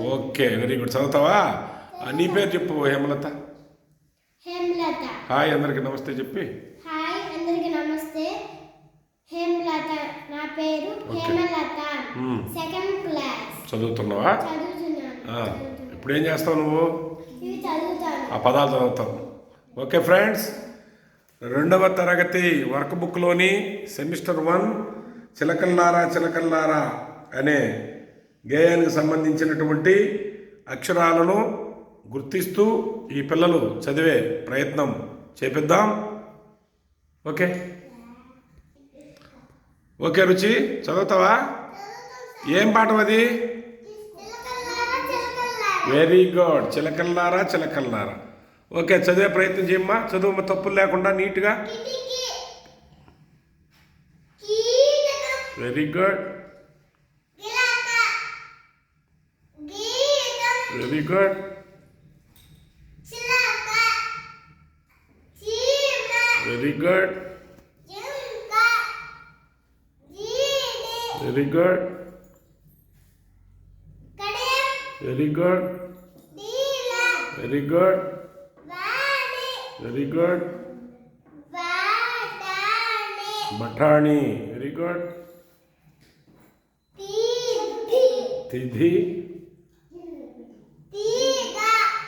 Okay very good చదువుతావా? నీ పేరు చెప్పు హేమలత. హేమలత. హాయ్ అందరికి నమస్తే చెప్పి. హాయ్ అందరికి నమస్తే. హేమలత నా పేరు. హేమలత. Hmm. సెకండ్ క్లాస్ చదువుతున్నావా. ఇప్పుడు ఏం చేస్తావు నువ్వు? ఇవి చదువుతాను. ఆ పదాలు చదువుతావు. ఓకే ఫ్రెండ్స్ రెండవ తరగతి వర్క్ బుక్లోని సెమిస్టర్ వన్ చిలకల్లారా చిలకల్లారా అనే గేయానికి సంబంధించినటువంటి అక్షరాలను గుర్తిస్తూ ఈ పిల్లలు చదివే ప్రయత్నం చేపిద్దాం. ఓకే? ఓకే రుచి చదువుతావా? ఏం పాఠం అది? వెరీ గుడ్ చిలకల్లారా చిలకల్లారా. ఓకే చదివే ప్రయత్నం చేయమ్మా. చదువు తప్పులు లేకుండా నీట్గా. Very good Very good. Very good. Very good. Very good. Very good. Very good. batani very good tidhi tidhi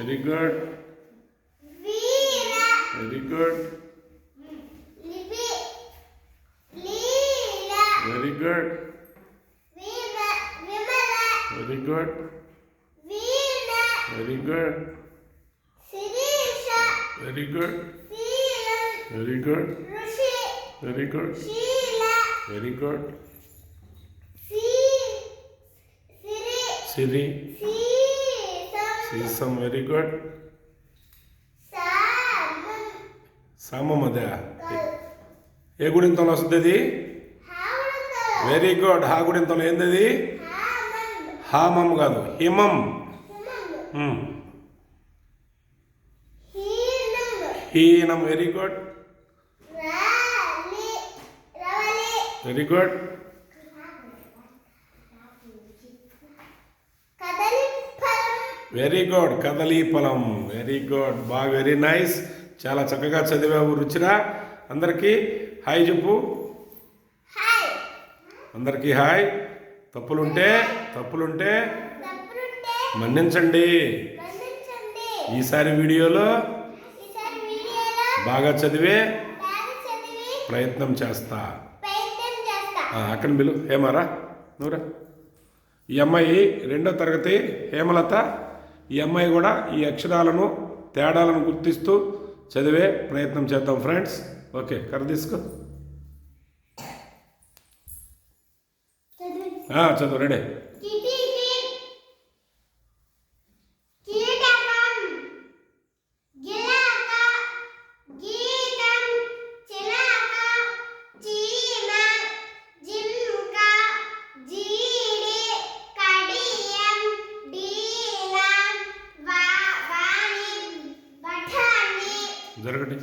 Very good. Veera. Very good. Leela. Very good. Vimala. Very good. Veena. Very good. Sirisha. Very good. Seelam. Very good. Rishi. Very good. Sheila. Very good. Si. Siri. Siri. Si. సీసం very good సామం అదే ఏ గుడింతంలో వస్తుంది అది very good హా గుడింతంలో ఏంది అది హామం కాదు. హిమం. Hmm. హీనం. Very good very good very good కదలీ ఫలం వెరీ గుడ్ బాగా వెరీ నైస్ చాలా చక్కగా చదివావు రుచిరా అందరికీ హాయ్ చెప్పు. అందరికీ హాయ్ తప్పులుంటే తప్పులుంటే మన్నించండి. ఈసారి వీడియోలో బాగా చదివే ప్రయత్నం చేస్తా. అక్కడ బిలు హేమారా? నువ్వురా ఈ అమ్మాయి రెండో తరగతి హేమలత ఈ అమ్మాయి కూడా ఈ అక్షరాలను తేడాలను గుర్తిస్తూ చదివే ప్రయత్నం చేద్దాం ఫ్రెండ్స్. ఓకే కర్ర తీసుకో. చదువు. రెడీ. జరగటి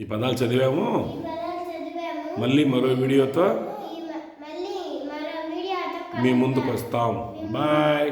ఈ పదాలు చదివాము. మళ్ళీ మరో వీడియోతో మీ ముందుకు వస్తాం బాయ్.